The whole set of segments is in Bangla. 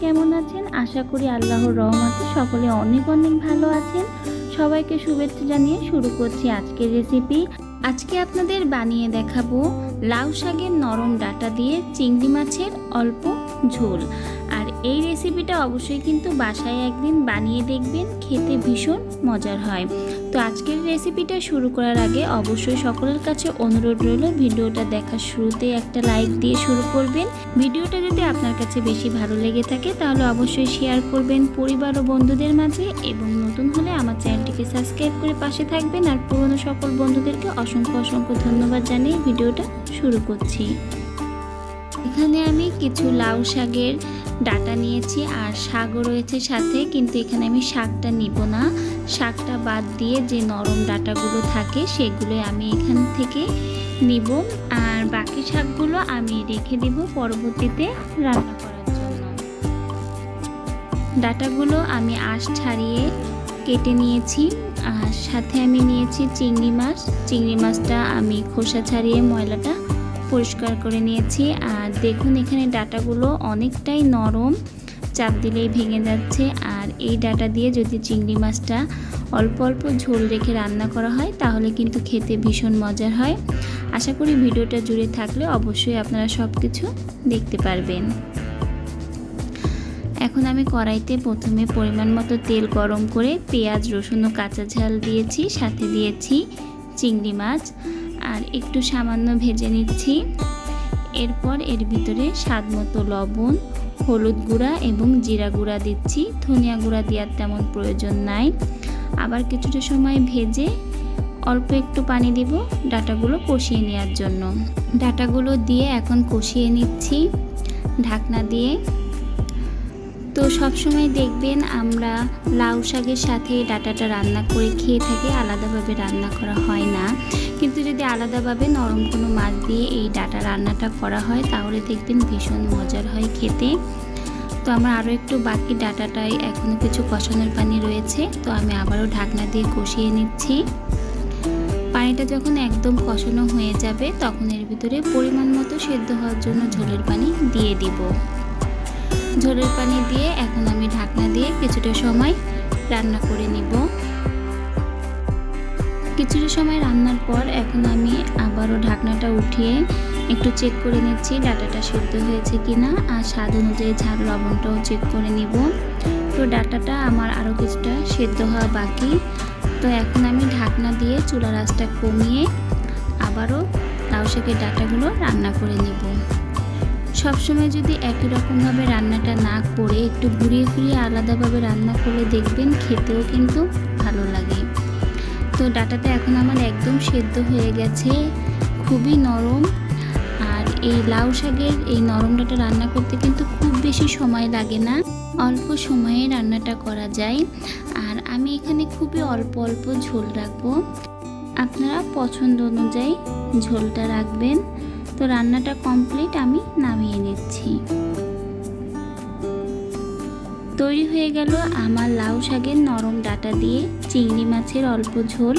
কেমন আছেন? আশা করি আল্লাহর রহমতে সকলে অনেক অনেক ভালো আছেন। সবাইকে শুভেচ্ছা জানিয়ে শুরু করছি আজকের রেসিপি আজকে আপনাদের বানিয়ে দেখাবো লাউ শাকের নরম ডাটা দিয়ে চিংড়ি মাছের অল্প ঝোল। আর এই রেসিপিটা অবশ্যই কিন্তু বাসায় একদিন বানিয়ে দেখবেন, খেতে ভীষণ মজার হয়। তো আজকের রেসিপিটা শুরু করার আগে অবশ্যই সকলের কাছে অনুরোধ রইল, ভিডিওটা দেখার শুরুতে একটা লাইক দিয়ে শুরু করবেন। ভিডিওটা যদি আপনার কাছে বেশি ভালো লেগে থাকে, তাহলে অবশ্যই শেয়ার করবেন পরিবার ও বন্ধুদের মাঝে এবং নতুন হলে আমার চ্যানেলটিকে সাবস্ক্রাইব করে পাশে থাকবেন। আর পুরনো সকল বন্ধুদেরকে অসংখ্য অসংখ্য ধন্যবাদ জানিয়ে ভিডিওটা শুরু করছি। এখানে আমি কিছু লাউ শাকের ডাটা নিয়েছি আর শাকও রয়েছে সাথে, কিন্তু এখানে আমি শাকটা নিব না। শাকটা বাদ দিয়ে যে নরম ডাটাগুলো থাকে সেগুলো আমি এখান থেকে নিব। আর বাকি শাকগুলো আমি রেখে দিব পরবর্তীতে রান্না করার জন্য। ডাটাগুলো আমি আঁশ ছাড়িয়ে কেটে নিয়েছি। আর সাথে আমি নিয়েছি চিংড়ি মাছ। চিংড়ি মাছটা আমি খোসা ছাড়িয়ে ময়লাটা পরিষ্কার করে নিয়েছি। আর দেখুন, এখানে ডাটাগুলো অনেকটাই নরম। চাপ দিলেই ভেঙে যাচ্ছে। আর এই ডাটা দিয়ে যদি চিংড়ি মাছটা অল্প অল্প ঝোল রেখে রান্না করা হয়, তাহলে কিন্তু খেতে ভীষণ মজার হয়। আশা করি ভিডিওটা জুড়ে থাকলে অবশ্যই আপনারা সব কিছু দেখতে পারবেন। এখন আমি কড়াইতে প্রথমে পরিমাণ মতো তেল গরম করে পেঁয়াজ, রসুন ও কাঁচা ঝাল দিয়েছি, সাথে দিয়েছি চিংড়ি মাছ। আর একটু সামান্য ভেজে নিচ্ছি। এরপর এর ভিতরে স্বাদ মতো লবণ, হলুদ গুঁড়া এবং জিরা গুঁড়া দিচ্ছি। ধনিয়া গুঁড়া দেওয়ার তেমন প্রয়োজন নাই। আবার কিছুটা সময় ভেজে অল্প একটু পানি দিব ডাটাগুলো কষিয়ে নেওয়ার জন্য। ডাটাগুলো দিয়ে এখন কষিয়ে নিচ্ছি। ঢাকনা দিয়ে তো সবসময় দেখবেন আমরা লাউ শাকের সাথে ডাটাটা রান্না করে খেয়ে থাকি, আলাদাভাবে রান্না করা হয় না। কিন্তু যদি আলাদাভাবে নরম কোনো মাছ দিয়ে এই ডাটা রান্নাটা করা হয়, তাহলে দেখবেন ভীষণ মজার হয় খেতে। তো আমার আরও একটু বাকি ডাটাটায় এখনও কিছু কষানোর পানি রয়েছে, তো আমি আবারও ঢাকনা দিয়ে কষিয়ে নিচ্ছি। পানিটা যখন একদম কষানো হয়ে যাবে, তখন এর ভিতরে পরিমাণ মতো সেদ্ধ হওয়ার জন্য ঝোলের পানি দিয়ে দিব। ঝোলের পানি দিয়ে এখন আমি ঢাকনা দিয়ে কিছুটা সময় রান্না করে নিব। কিছুটা সময় রান্নার পর এখন আমি আবারও ঢাকনাটা উঠিয়ে একটু চেক করে নিচ্ছি ডাটাটা সিদ্ধ হয়েছে কিনা আর স্বাদ অনুযায়ী ঝাল লবণটাও চেক করে নিব। তো ডাটাটা আমার আরও কিছুটা সেদ্ধ হওয়া বাকি। তো এখন আমি ঢাকনা দিয়ে চুলা আঁচটা কমিয়ে আবারও লাউ শাকের ডাটাগুলো রান্না করে নেব। সবসময় যদি একই রকমভাবে রান্নাটা না করে একটু ঘুরিয়ে ফিরিয়ে আলাদাভাবে রান্না করলে দেখবেন খেতেও কিন্তু ভালো লাগে। তো ডাটাটা এখন আমার একদম সেদ্ধ হয়ে গেছে, খুবই নরম। আর এই লাউ শাকের এই নরম ডাটা রান্না করতে কিন্তু খুব বেশি সময় লাগে না, অল্প সময়ে রান্নাটা করা যায়। আর আমি এখানে খুবই অল্প অল্প ঝোল রাখব। আপনারা পছন্দ অনুযায়ী ঝোলটা রাখবেন। তো রান্নাটা কমপ্লিট আমি নামিয়ে নিচ্ছি। তৈরি হয়ে গেল আমার লাউ শাকের নরম ডাটা দিয়ে চিংড়ি মাছের অল্প ঝোল।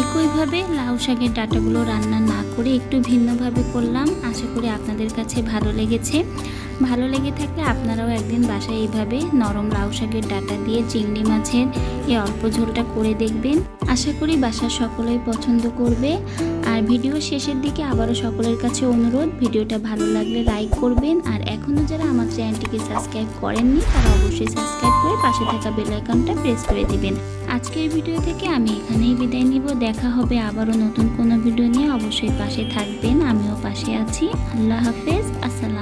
একইভাবে লাউ শাকের ডাটাগুলো রান্না না করে একটু ভিন্নভাবে করলাম। আশা করি আপনাদের কাছে ভালো লেগেছে। ভালো লেগে থাকলে আপনারাও একদিন বাসায় এইভাবে নরম লাউ শাকের ডাটা দিয়ে চিংড়ি মাছের এই অল্প ঝোলটা করে দেখবেন। আশা করি বাসার সকলেই পছন্দ করবে। আর ভিডিও শেষের দিকে আবারও সকলের কাছে অনুরোধ, ভিডিওটা ভালো লাগলে লাইক করবেন। আর এখনও যারা আমার চ্যানেলটিকে সাবস্ক্রাইব করেননি, তারা অবশ্যই সাবস্ক্রাইব করে পাশে থাকা বেল আইকনটা প্রেস করে দিবেন। আজকের ভিডিও থেকে আমি এখানেই বিদায় নিব। দেখা হবে আবারও নতুন কোনো ভিডিও নিয়ে। অবশ্যই পাশে থাকবেন। আমিও পাশে আছি। আল্লাহ হাফেজ। আসসালাম